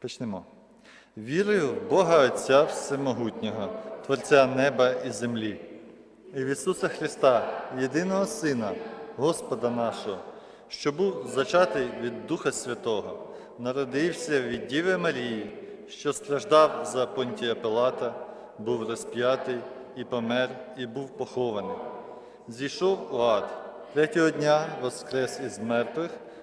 Почнемо. Вірую в Бога Отця Всемогутнього, Творця неба і землі, і в Ісуса Христа, єдиного Сина, Господа нашого, що був зачатий від Духа Святого, народився від Діви Марії, що страждав за Понтія Пилата, був розп'ятий і помер, і був похований. Зійшов у ад, третього дня воскрес із мертвих,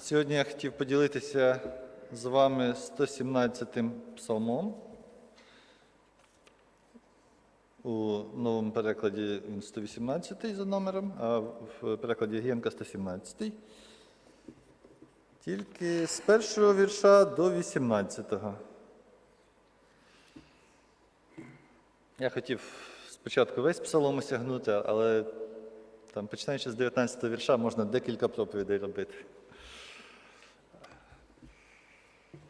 Сьогодні я хотів поділитися з вами 117-м псалмом. У новому перекладі він 118 за номером, а в перекладі Генка 117. Тільки з першого вірша до 18-го. Я хотів спочатку весь псалом осягнути, але там, починаючи з 19 го вірша, можна декілька проповідей робити. О,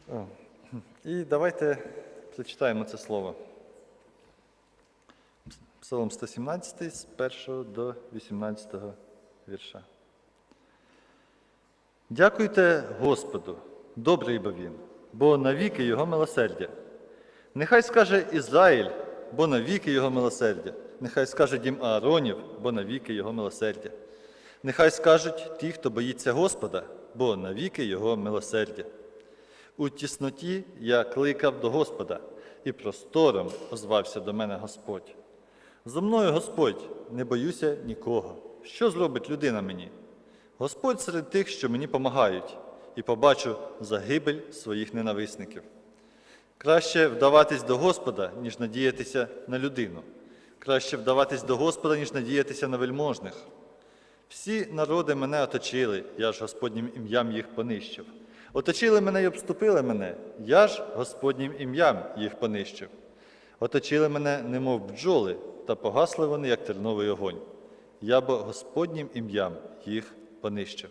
І давайте прочитаємо це слово. Псалом 117 з 1 до 18 вірша. Дякуйте Господу, добрий бо він, бо навіки Його милосердя. Нехай скаже Ізраїль, бо навіки Його милосердя. Нехай скаже дім Ааронів, бо навіки Його милосердя. Нехай скажуть ті, хто боїться Господа, бо навіки Його милосердя. У тісноті я кликав до Господа, і простором озвався до мене Господь. Зо мною Господь, не боюся нікого. Що зробить людина мені? Господь серед тих, що мені помагають, і побачу загибель своїх ненависників. Краще вдаватись до Господа, ніж надіятися на людину. Краще вдаватись до Господа, ніж надіятися на вельможних. Всі народи мене оточили, я ж Господнім ім'ям їх понищив. Оточили мене і обступили мене, я ж Господнім ім'ям їх понищив. Оточили мене, немов бджоли, та погасли вони, як терновий огонь. Я бо Господнім ім'ям їх понищив.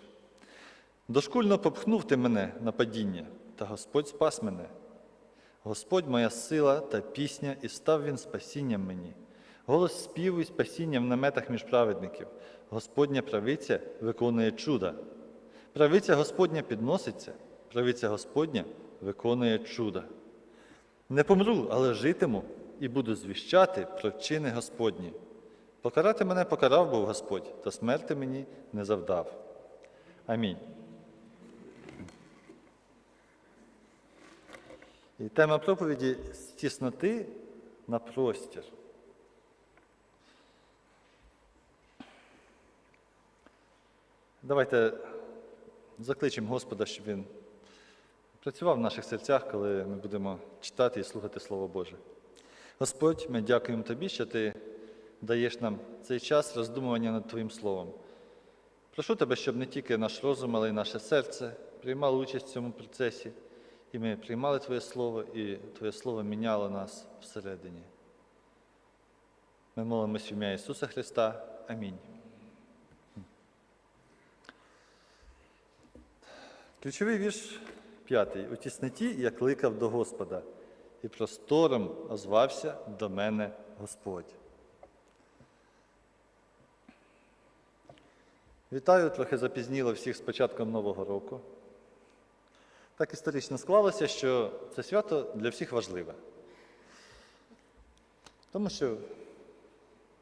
Дошкульно попхнув ти мене на падіння, та Господь спас мене. Господь моя сила та пісня, і став він спасінням мені. Голос співу і спасіння в наметах між праведників. Господня правиця виконує чуда. Правиця Господня підноситься, правиця Господня виконує чуда. Не помру, але житиму і буду звіщати про чини Господні. Покарати мене покарав був Господь, та смерти мені не завдав. Амінь. І тема проповіді з тісноти на простір. Давайте закличемо Господа, щоб Він працював в наших серцях, коли ми будемо читати і слухати Слово Боже. Господь, ми дякуємо Тобі, що Ти даєш нам цей час роздумування над Твоїм Словом. Прошу Тебе, щоб не тільки наш розум, але й наше серце приймало участь в цьому процесі, і ми приймали Твоє Слово, і Твоє Слово міняло нас всередині. Ми молимось в ім'я Ісуса Христа. Амінь. Ключовий вірш п'ятий. У тісноті я кликав до Господа, і простором озвався до мене Господь. Вітаю, трохи запізніло всіх з початком Нового року. Так історично склалося, що це свято для всіх важливе. Тому що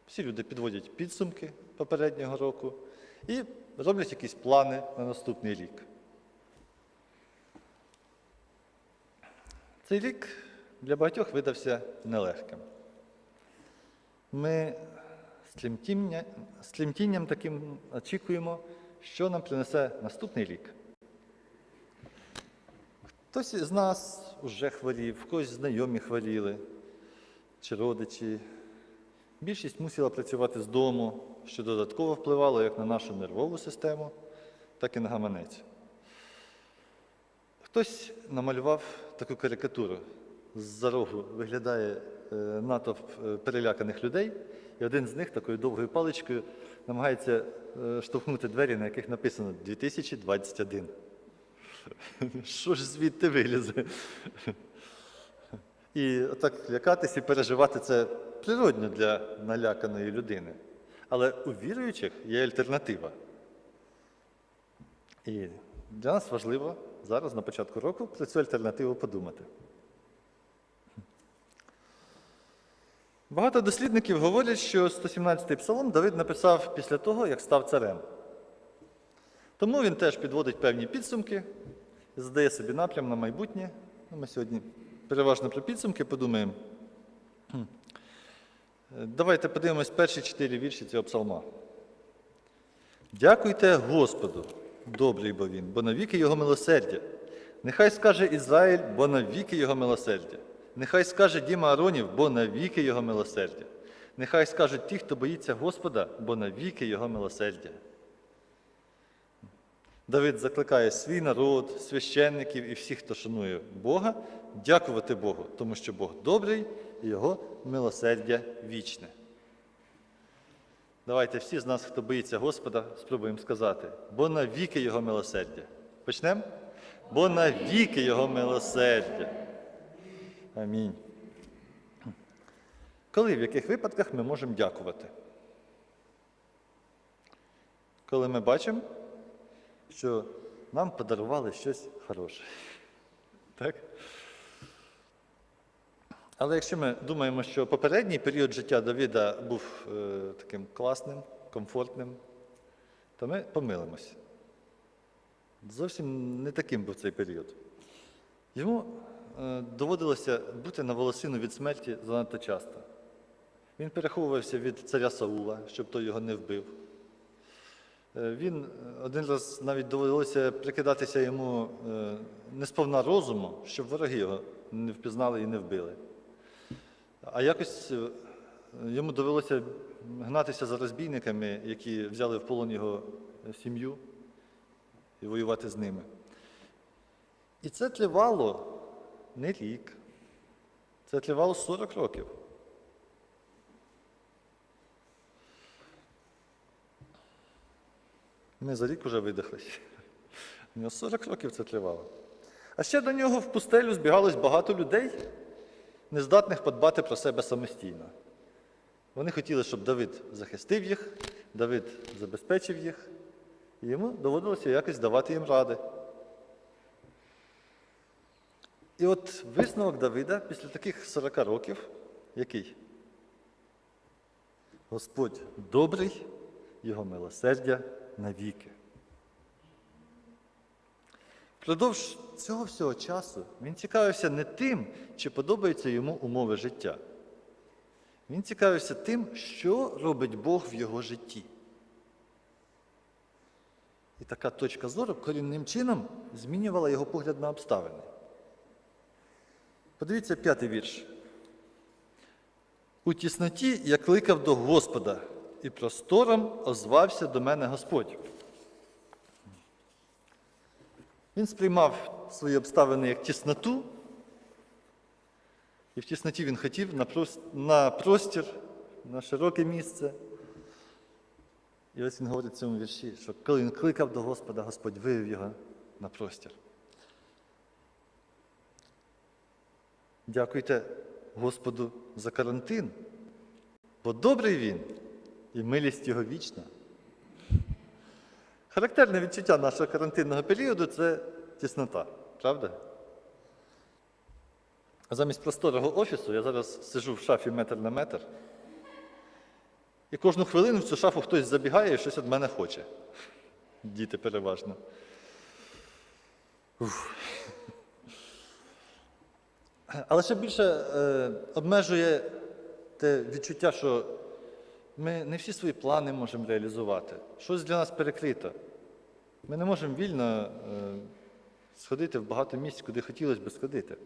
всі люди підводять підсумки попереднього року і роблять якісь плани на наступний рік. Цей рік для багатьох видався нелегким. Ми з тремтіння- з тремтінням таким очікуємо, що нам принесе наступний рік. Хтось із нас вже хворів, когось знайомі хворіли чи родичі. Більшість мусила працювати з дому, що додатково впливало як на нашу нервову систему, так і на гаманець. Хтось намалював таку карикатуру. з-за рогу виглядає е, натовп е, переляканих людей, і один з них такою довгою паличкою намагається е, штовхнути двері, на яких написано 2021. Що ж звідти вилізе? І так лякатись і переживати це природньо для наляканої людини. Але у віруючих є альтернатива. І для нас важливо зараз на початку року про цю альтернативу подумати. Багато дослідників говорять, що 117-й псалом Давид написав після того, як став царем. Тому він теж підводить певні підсумки задає собі напрям на майбутнє. Ну, Ми сьогодні переважно про підсумки подумаємо. Давайте подивимось перші чотири вірші цього псалма. Дякуйте Господу, добрий бо він, бо навіки його милосердя. Нехай скаже Ізраїль, бо навіки його милосердя. Нехай скаже дім Ааронів, бо навіки його милосердя. Нехай скажуть ті, хто боїться Господа, бо навіки його милосердя. Давид закликає свій народ, священників і всіх, хто шанує Бога, дякувати Богу, тому що Бог добрий і Його милосердя вічне. Давайте всі з нас, хто боїться Господа, спробуємо сказати, бо навіки Його милосердя. Почнемо? Бо навіки Його милосердя. Амінь. Коли в яких випадках ми можемо дякувати? Коли ми бачимо, що нам подарували щось хороше. Так? Але якщо ми думаємо, що попередній період життя Давіда був е, таким класним, комфортним, то ми помилимося. Зовсім не таким був цей період. Йому е, доводилося бути на волосину від смерті занадто часто. Він переховувався від царя Саула, щоб той його не вбив. Е, Він один раз навіть довелося прикидатися йому несповна розуму, щоб вороги його не впізнали і не вбили. А якось е, йому довелося гнатися за розбійниками, які взяли в полон його сім'ю і воювати з ними. І це тривало не рік. Це тривало 40 років. Ми за рік вже видихлися. У нього 40 років це тривало. А ще до нього в пустелю збігалось багато людей, нездатних подбати про себе самостійно. Вони хотіли, щоб Давид захистив їх, Давид забезпечив їх, і йому доводилося якось давати їм ради. І от висновок Давида після таких 40 років, який? Господь добрий, його милосердя навіки. Впродовж цього всього часу він цікавився не тим, чи подобаються йому умови життя. Він цікавився тим, що робить Бог в його житті. І така точка зору корінним чином змінювала його погляд на обставини. Подивіться п'ятий вірш. У тісноті я кликав до Господа, і простором озвався до мене Господь. Він сприймав свої обставини як тісноту, і в тісноті він хотів на простір, на широке місце. І ось він говорить в цьому вірші, що коли він кликав до Господа, Господь вивів його на простір. Дякуйте Господу за карантин, бо добрий він і милість його вічна. Характерне відчуття нашого карантинного періоду це тіснота, правда? Замість просторого офісу я зараз сижу в шафі метр на метр. І кожну хвилину в цю шафу хтось забігає і щось від мене хоче. Діти переважно. Уф. Але ще більше е, обмежує те відчуття, що ми не всі свої плани можемо реалізувати. Щось для нас перекрито. Ми не можемо вільно е, сходити в багато місць, куди хотілося б сходити.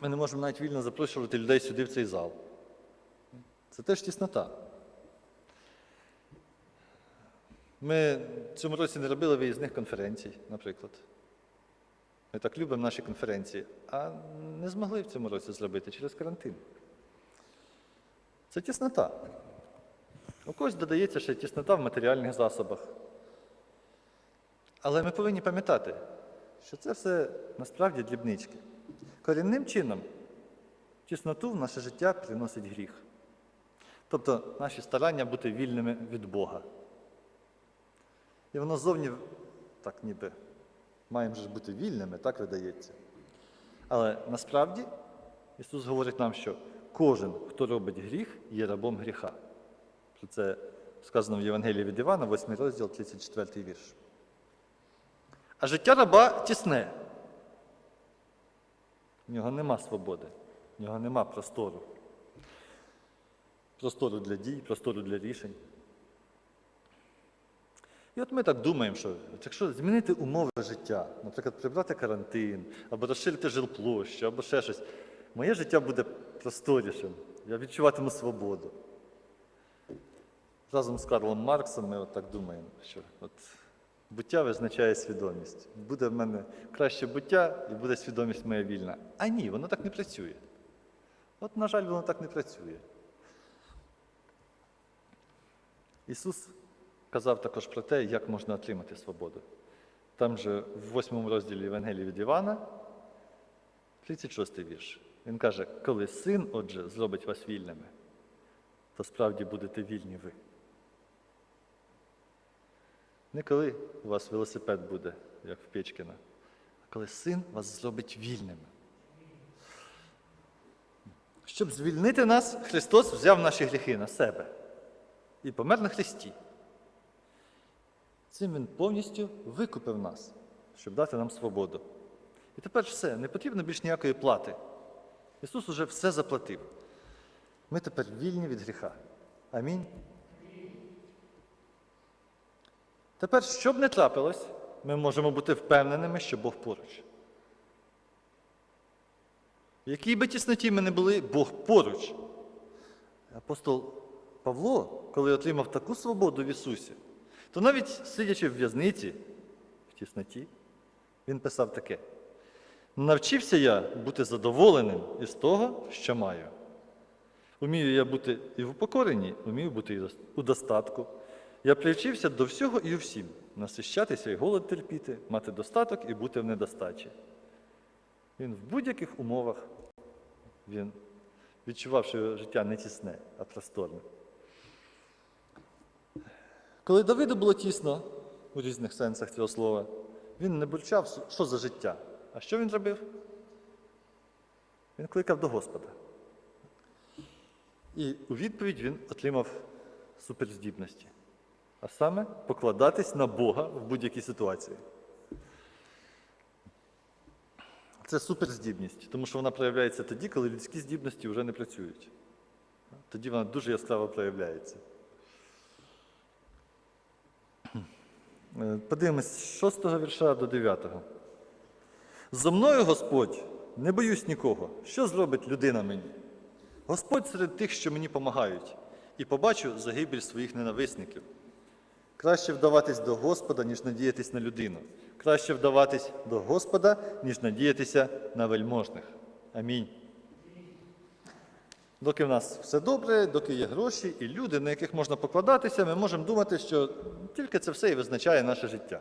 Ми не можемо навіть вільно запрошувати людей сюди, в цей зал. Це теж тіснота. Ми в цьому році не робили виїзних конференцій, наприклад. Ми так любимо наші конференції, а не змогли в цьому році зробити через карантин. Це тіснота. У когось додається ще тіснота в матеріальних засобах. Але ми повинні пам'ятати, що це все насправді дрібнички. Корінним чином тісноту в наше життя приносить гріх. Тобто наші старання бути вільними від Бога. І воно зовні так ніби маємо ж бути вільними, так видається. Але насправді Ісус говорить нам, що кожен, хто робить гріх, є рабом гріха. Про це сказано в Євангелії від Івана, 8 розділ, 34 вірш. А життя раба тісне. В нього нема свободи, в нього нема простору. Простору для дій, простору для рішень. І от ми так думаємо, що якщо змінити умови життя, наприклад, прибрати карантин, або розширити жилплощу, або ще щось, моє життя буде просторішим, я відчуватиму свободу. Разом з Карлом Марксом ми от так думаємо, що от буття визначає свідомість. Буде в мене краще буття і буде свідомість моя вільна. А ні, воно так не працює. От, на жаль, воно так не працює. Ісус казав також про те, як можна отримати свободу. Там же в 8 розділі Євангелії від Івана, 36 вірш. Він каже, коли син, отже, зробить вас вільними, то справді будете вільні ви. Не коли у вас велосипед буде, як в Печкіна, а коли син вас зробить вільними. Щоб звільнити нас, Христос взяв наші гріхи на себе і помер на Христі. Цим Він повністю викупив нас, щоб дати нам свободу. І тепер все, не потрібно більш ніякої плати. Ісус уже все заплатив. Ми тепер вільні від гріха. Амінь. Тепер, що б не трапилось, ми можемо бути впевненими, що Бог поруч. В якій би тісноті ми не були, Бог поруч. Апостол Павло, коли отримав таку свободу в Ісусі, то навіть сидячи в в'язниці, в тісноті, він писав таке: навчився я бути задоволеним із того, що маю. Умію я бути і в упокоренні, умію бути і у достатку. Я привчився до всього і всім, насищатися і голод терпіти, мати достаток і бути в недостачі. Він в будь-яких умовах він відчував, що життя не тісне, а просторне. Коли Давиду було тісно у різних сенсах цього слова, він не бурчав, що за життя. А що він робив? Він кликав до Господа. І у відповідь він отримав суперздібності. А саме покладатись на Бога в будь-якій ситуації. Це суперздібність, тому що вона проявляється тоді, коли людські здібності вже не працюють. Тоді вона дуже яскраво проявляється. Е, Подивимось з 6 вірша до 9. Зо мною Господь, не боюсь нікого. Що зробить людина мені? Господь серед тих, що мені помагають, і побачу загибель своїх ненависників. Краще вдаватись до Господа, ніж надіятись на людину. Краще вдаватись до Господа, ніж надіятися на вельможних. Амінь. Доки в нас все добре, доки є гроші і люди, на яких можна покладатися, ми можемо думати, що тільки це все і визначає наше життя.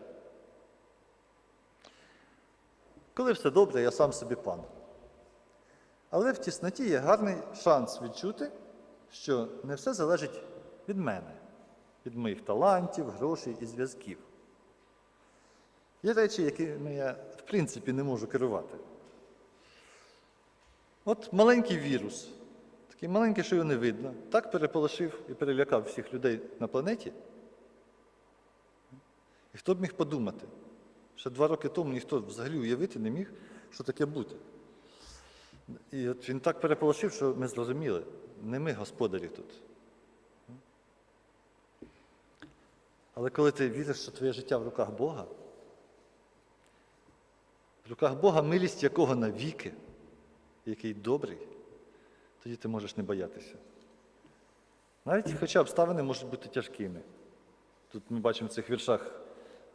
Коли все добре, я сам собі пан. Але в тісноті є гарний шанс відчути, що не все залежить від мене, від моїх талантів, грошей і зв'язків. Є речі, якими я, в принципі, не можу керувати. От маленький вірус, такий маленький, що його не видно, так переполошив і перелякав всіх людей на планеті. І хто б міг подумати? Ще два роки тому ніхто взагалі уявити не міг, що таке бути. І от він так переполошив, що ми зрозуміли, не ми господарі тут. Але коли ти віриш, що твоє життя в руках Бога, в руках Бога милість якого навіки, який добрий, тоді ти можеш не боятися. Навіть хоча обставини можуть бути тяжкими. Тут ми бачимо в цих віршах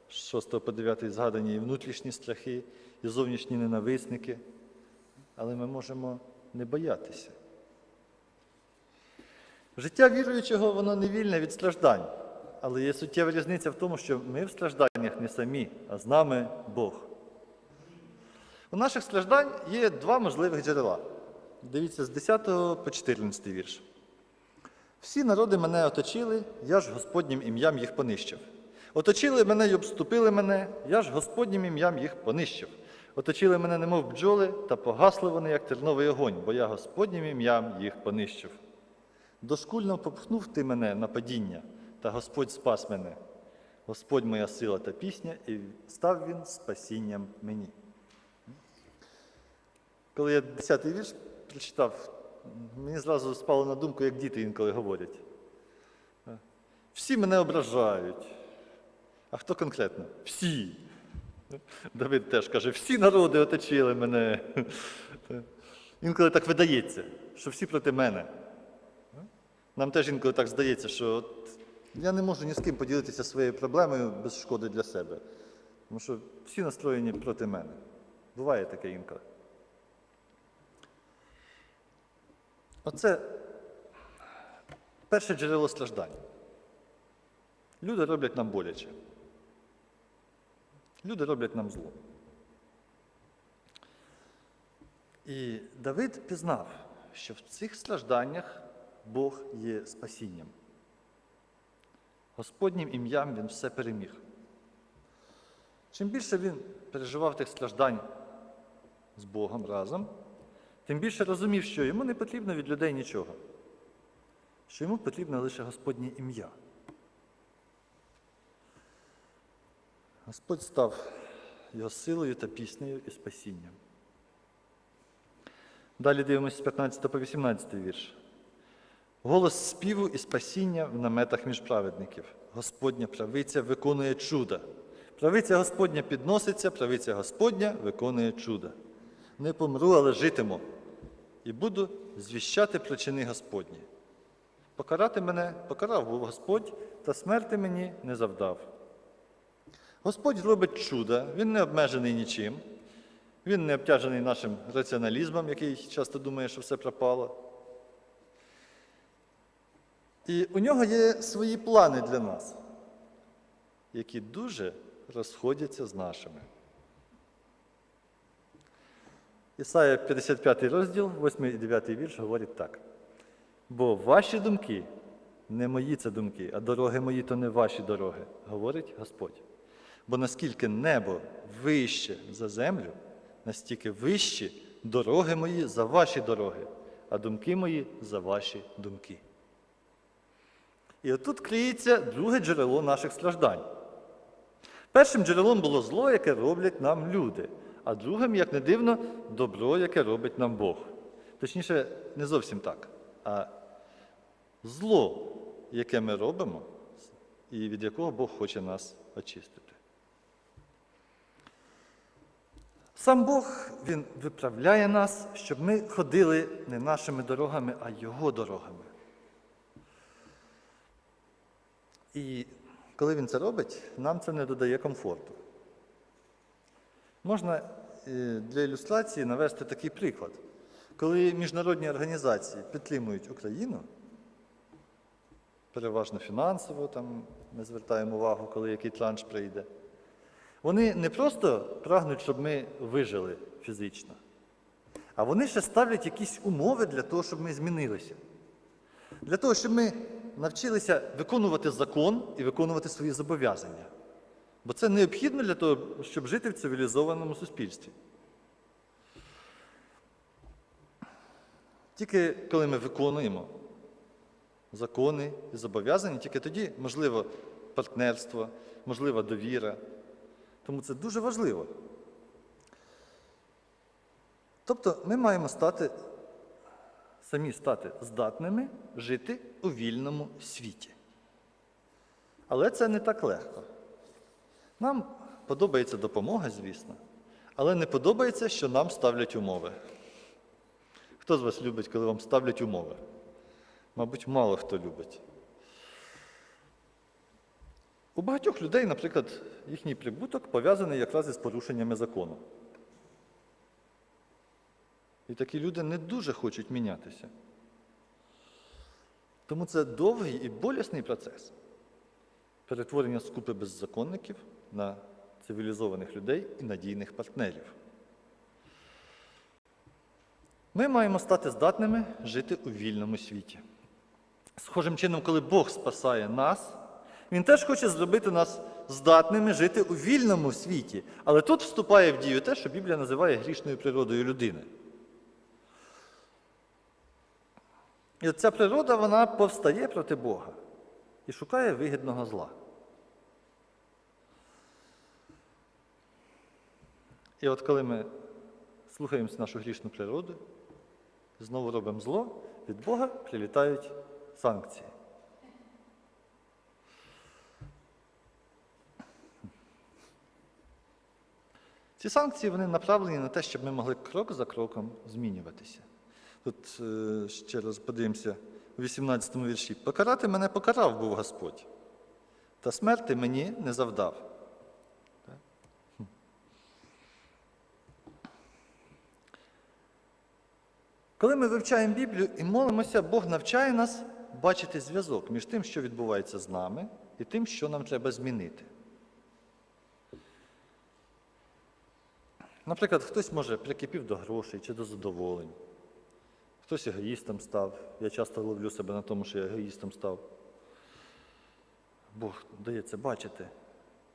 з 6 по 9 згадані і внутрішні страхи, і зовнішні ненависники. Але ми можемо не боятися. Життя віруючого, воно не вільне від страждань. Але є суттєва різниця в тому, що ми в стражданнях не самі, а з нами Бог. У наших страждань є два можливих джерела. Дивіться, з 10 по 14 вірш. Всі народи мене оточили, я ж Господнім ім'ям їх понищив. Оточили мене й обступили мене, я ж Господнім ім'ям їх понищив. Оточили мене, немов бджоли, та погасли вони, як терновий огонь, бо я Господнім ім'ям їх понищив. Дошкульно попхнув ти мене на падіння, та Господь спас мене. Господь моя сила та пісня, і став він спасінням мені. Коли я 10-й вірш прочитав, мені зразу спало на думку, як діти інколи говорять. Всі мене ображають. А хто конкретно? Всі. Давид теж каже, всі народи оточили мене. Інколи так видається, що всі проти мене. Нам теж інколи так здається, що от я не можу ні з ким поділитися своєю проблемою без шкоди для себе. Тому що всі настроєні проти мене. Буває таке інколи. Оце перше джерело страждань. Люди роблять нам боляче. Люди роблять нам зло. І Давид пізнав, що в цих стражданнях Бог є спасінням. Господнім ім'ям він все переміг. Чим більше він переживав тих страждань з Богом разом, тим більше розумів, що йому не потрібно від людей нічого, що йому потрібно лише Господнє ім'я. Господь став його силою та піснею і спасінням. Далі дивимося з 15 по 18 вірш. Голос співу і спасіння в наметах між праведників. Господня правиця виконує чуда. Правиця Господня підноситься, правиця Господня виконує чуда. Не помру, але житиму, і буду звіщати про чини Господні. Покарати мене покарав був Господь, та смерти мені не завдав. Господь робить чуда, Він не обмежений нічим, Він не обтяжений нашим раціоналізмом, який часто думає, що все пропало. І у нього є свої плани для нас, які дуже розходяться з нашими. Ісая 55 розділ, 8 і 9 вірш говорить так. Бо ваші думки не мої це думки, а дороги мої то не ваші дороги, говорить Господь. Бо наскільки небо вище за землю, настільки вищі дороги мої за ваші дороги, а думки мої за ваші думки. І отут криється друге джерело наших страждань. Першим джерелом було зло, яке роблять нам люди, а другим, як не дивно, добро, яке робить нам Бог. Точніше, не зовсім так, а зло, яке ми робимо, і від якого Бог хоче нас очистити. Сам Бог Він виправляє нас, щоб ми ходили не нашими дорогами, а Його дорогами. І коли він це робить, нам це не додає комфорту. Можна е, для ілюстрації навести такий приклад. Коли міжнародні організації підтримують Україну, переважно фінансово, там ми звертаємо увагу, коли який транш прийде, вони не просто прагнуть, щоб ми вижили фізично, а вони ще ставлять якісь умови для того, щоб ми змінилися. Для того, щоб ми навчилися виконувати закон і виконувати свої зобов'язання. Бо це необхідно для того, щоб жити в цивілізованому суспільстві. Тільки коли ми виконуємо закони і зобов'язання, тільки тоді можливо партнерство, можлива довіра. Тому це дуже важливо. Тобто ми маємо стати самі стати здатними жити у вільному світі. Але це не так легко. Нам подобається допомога, звісно, але не подобається, що нам ставлять умови. Хто з вас любить, коли вам ставлять умови? Мабуть, мало хто любить. У багатьох людей, наприклад, їхній прибуток пов'язаний якраз із порушеннями закону. І такі люди не дуже хочуть мінятися. Тому це довгий і болісний процес перетворення скупи беззаконників на цивілізованих людей і надійних партнерів. Ми маємо стати здатними жити у вільному світі. Схожим чином, коли Бог спасає нас, Він теж хоче зробити нас здатними жити у вільному світі. Але тут вступає в дію те, що Біблія називає грішною природою людини. І ця природа вона повстає проти Бога і шукає вигідного зла. І от коли ми слухаємося нашу грішну природу, знову робимо зло, від Бога прилітають санкції. Ці санкції вони направлені на те, щоб ми могли крок за кроком змінюватися. Тут е, ще раз подивимося у 18 му вірші. Покарати мене покарав був Господь, та смерти мені не завдав. Коли ми вивчаємо Біблію і молимося, Бог навчає нас бачити зв'язок між тим, що відбувається з нами, і тим, що нам треба змінити. Наприклад, хтось може прикипів до грошей чи до задоволень. Хтось егоїстом став. Я часто ловлю себе на тому, що я егоїстом став. Бог дає це бачити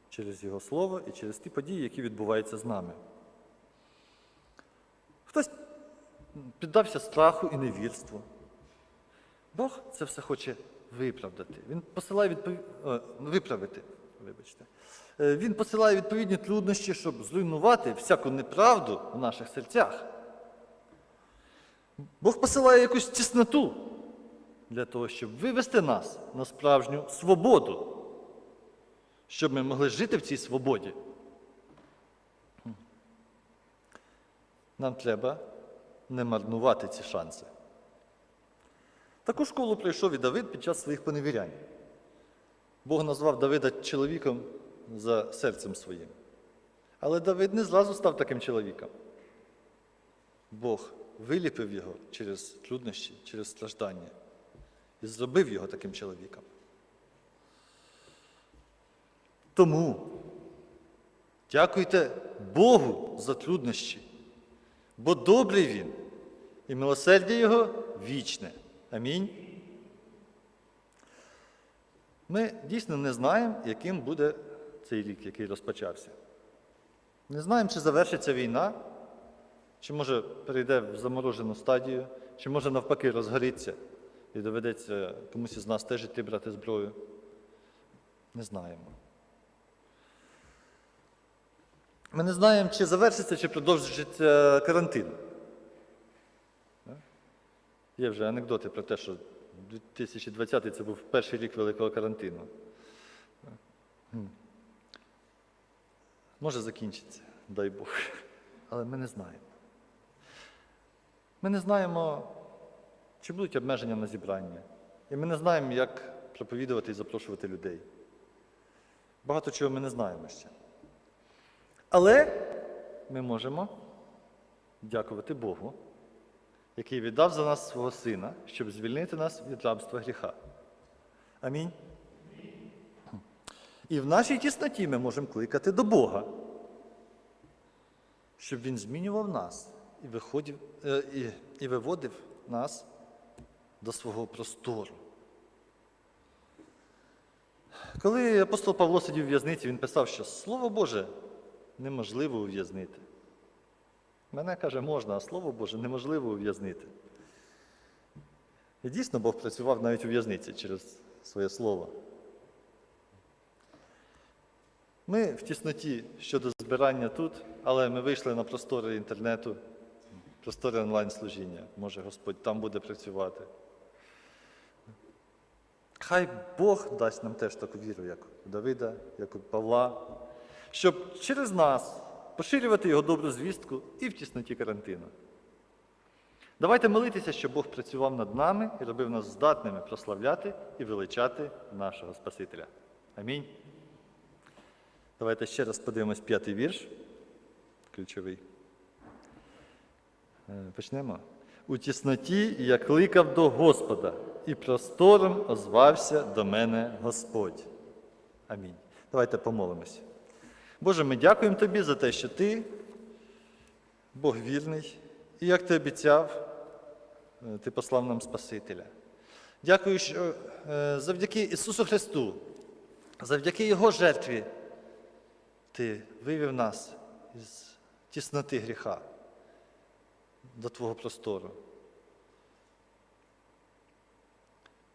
через Його Слово і через ті події, які відбуваються з нами. Хтось піддався страху і невірству. Бог це все хоче виправдати. Він посилає відпов... О, виправити. Вибачте. Е, Він посилає відповідні труднощі, щоб зруйнувати всяку неправду в наших серцях. Бог посилає якусь тісноту для того, щоб вивести нас на справжню свободу, щоб ми могли жити в цій свободі. Нам треба не марнувати ці шанси. Таку школу пройшов і Давид під час своїх поневірянь. Бог назвав Давида чоловіком за серцем своїм. Але Давид не зразу став таким чоловіком. Бог виліпив його через труднощі, через страждання і зробив його таким чоловіком. Тому дякуйте Богу за труднощі, бо добрий Він і милосердя Його вічне. Амінь. Ми дійсно не знаємо, яким буде цей рік, який розпочався. Не знаємо, чи завершиться війна, чи може перейде в заморожену стадію, чи може навпаки розгоріться і доведеться комусь із нас теж іти брати зброю. Не знаємо. Ми не знаємо, чи завершиться, чи продовжиться карантин. Є вже анекдоти про те, що 2020 це був перший рік великого карантину. Може закінчиться, дай Бог. Але ми не знаємо. Ми не знаємо, чи будуть обмеження на зібрання. І ми не знаємо, як проповідувати і запрошувати людей. Багато чого ми не знаємо ще. Але ми можемо дякувати Богу, який віддав за нас свого Сина, щоб звільнити нас від рабства гріха. Амінь. І в нашій тісноті ми можемо кликати до Бога, щоб Він змінював нас і, виходив, е, і, і виводив нас до свого простору. Коли апостол Павло сидів в в'язниці, він писав, що Слово Боже неможливо ув'язнити. Мене каже, можна, а Слово Боже неможливо ув'язнити. І дійсно Бог працював навіть у в'язниці через своє слово. Ми в тісноті щодо збирання тут, але ми вийшли на простори інтернету, простори онлайн-служіння. Може Господь там буде працювати. Хай Бог дасть нам теж таку віру, як у Давида, як у Павла, щоб через нас поширювати його добру звістку і в тісноті карантину. Давайте молитися, щоб Бог працював над нами і робив нас здатними прославляти і величати нашого Спасителя. Амінь. Давайте ще раз подивимось п'ятий вірш. Ключовий. Е, Почнемо. У тісноті я кликав до Господа, і простором озвався до мене Господь. Амінь. Давайте помолимося. Боже, ми дякуємо Тобі за те, що Ти, Бог вірний, і як ти обіцяв, е, ти послав нам Спасителя. Дякую, що е, завдяки Ісусу Христу, завдяки Його жертві, Ти вивів нас із тісноти гріха до Твого простору.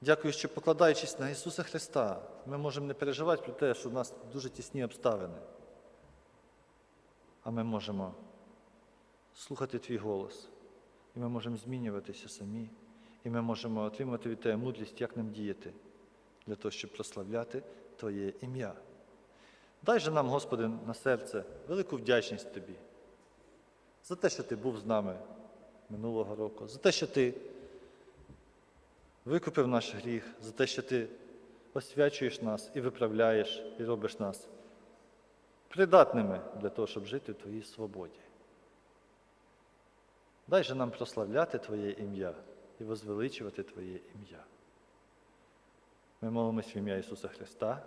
Дякую, що покладаючись на Ісуса Христа, ми можемо не переживати про те, що в нас дуже тісні обставини. А ми можемо слухати Твій голос. І ми можемо змінюватися самі. І ми можемо отримати від Тебе мудрість, як нам діяти для того, щоб прославляти Твоє ім'я. Дай же нам, Господи, на серце велику вдячність Тобі за те, що Ти був з нами минулого року, за те, що Ти викупив наш гріх, за те, що Ти освячуєш нас і виправляєш, і робиш нас придатними для того, щоб жити в Твоїй свободі. Дай же нам прославляти Твоє ім'я і возвеличувати Твоє ім'я. Ми молимось в ім'я Ісуса Христа.